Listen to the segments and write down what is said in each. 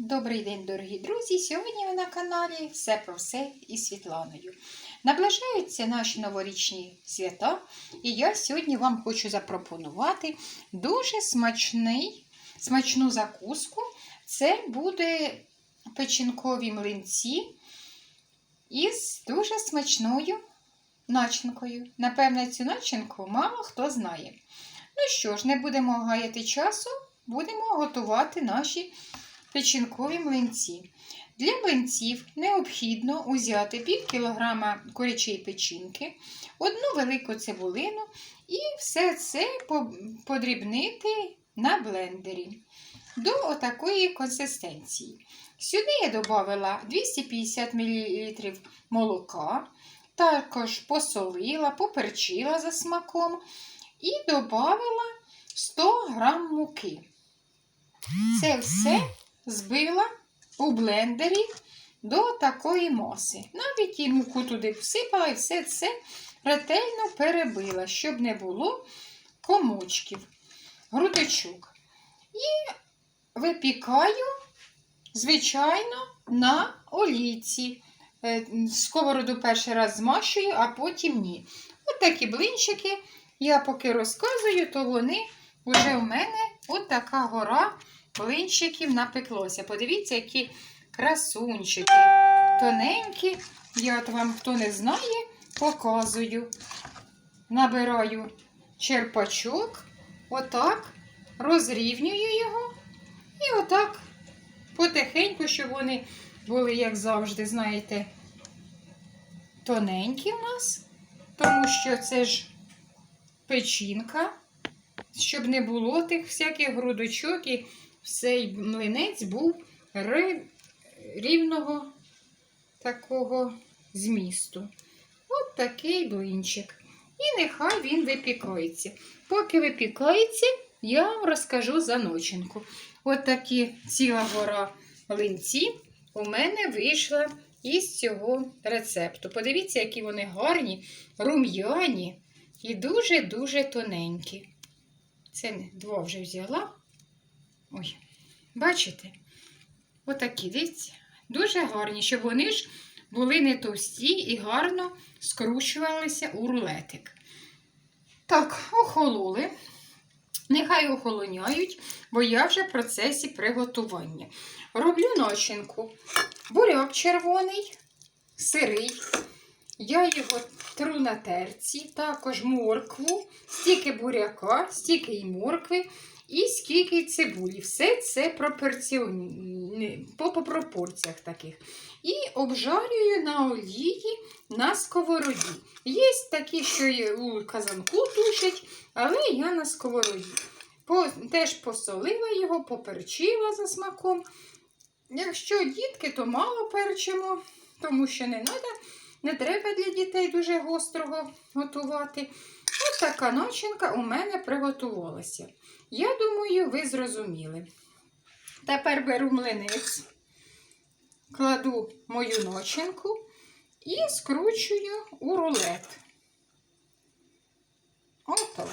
Добрий день, дорогі друзі! Сьогодні ви на каналі Все про все із Світланою. Наближаються наші новорічні свята, і я сьогодні вам хочу запропонувати дуже смачний, смачну закуску. Це буде печінкові млинці із дуже смачною начинкою. Напевне, цю начинку мало хто знає. Ну що ж, не будемо гаяти часу, будемо готувати наші печінкові млинці. Для млинців необхідно узяти пів кілограма курячої печінки, одну велику цибулину і все це подрібнити на блендері до отакої консистенції. Сюди я додала 250 мл молока, також посолила, поперчила за смаком і додала 100 г муки. Це все збила у блендері до такої маси. Навіть і муку туди всипала і все це ретельно перебила, щоб не було комочків, грудочок. І випікаю, звичайно, на олійці. Е, Сковороду перший раз змащую, а потім ні. От блинчики, я поки розказую, то вони вже в мене от гора блинчиків напеклося. Подивіться, які красунчики. Тоненькі. Я от вам, хто не знає, показую. Набираю черпачок, отак, розрівнюю його. І отак потихеньку, щоб вони були, як завжди, знаєте, тоненькі в нас, тому що це ж печінка, щоб не було тих всяких грудочок і цей млинець був рівного такого змісту. От такий блинчик. І нехай він випікається. Поки випікається, я вам розкажу за ночинку. От такі ціла гора млинці у мене вийшла із цього рецепту. Подивіться, які вони гарні, рум'яні і дуже-дуже тоненькі. Це два вже взяла. Ой, бачите? Отакі, дивіться, дуже гарні, щоб вони ж були не товсті і гарно скручувалися у рулетик. Так, охололи. Нехай охолоняють, бо я вже в процесі приготування. Роблю начинку. Буряк червоний, сирий. Я його тру на терці, також моркву, стільки буряка, стільки і моркви і скільки цибулі. Все це по, по пропорціях таких. І обжарюю на олії на сковороді. Є такі, що у казанку тушать, але я на сковороді. Теж посолила його, поперчила за смаком. Якщо дітки, то мало перчимо, тому що не треба. Не треба для дітей дуже гострого готувати. Ось така начинка у мене приготувалася. Я думаю, ви зрозуміли. Тепер беру млинець, кладу мою начинку і скручую у рулет. Ото.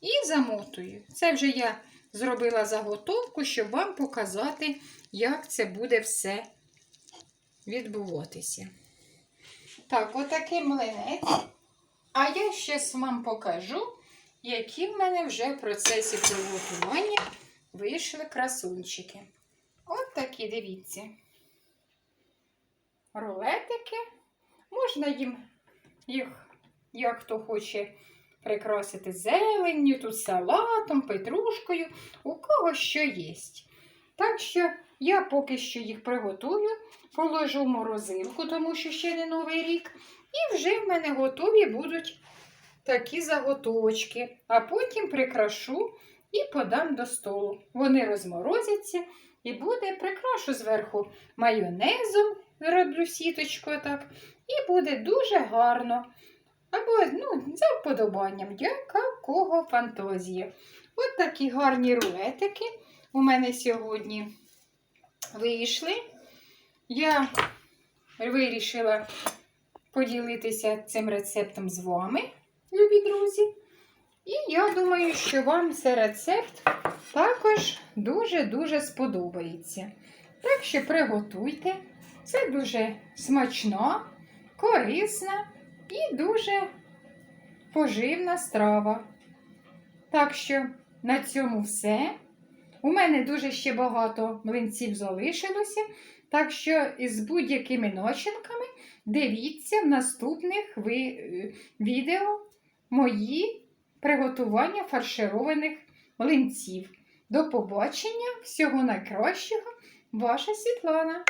І замотую. Це вже я зробила заготовку, щоб вам показати, як це буде все відбуватися. Так, отакий млинець. А я ще вам покажу, які в мене вже в процесі приготування вийшли красунчики. От такі, дивіться. Рулетики. Можна їм їх, як хто хоче, прикрасити зеленню, тут салатом, петрушкою, у кого що є. Так що я поки що їх приготую, положу в морозилку, тому що ще не новий рік. І вже в мене готові будуть такі заготовочки, а потім прикрашу і подам до столу. Вони розморозяться і буде прикрашу зверху майонезом, роблю сіточкою так, і буде дуже гарно. Або ну, за вподобанням, яка кого фантазія. От такі гарні рулетики у мене сьогодні вийшли. Я вирішила поділитися цим рецептом з вами, любі друзі. І я думаю, що вам цей рецепт також дуже-дуже сподобається. Так що приготуйте. Це дуже смачна, корисна і дуже поживна страва. Так що на цьому все. У мене дуже ще багато млинців залишилося. Так що із будь-якими начинками дивіться в наступних е, відео мої приготування фаршированих млинців. До побачення, всього найкращого, ваша Світлана.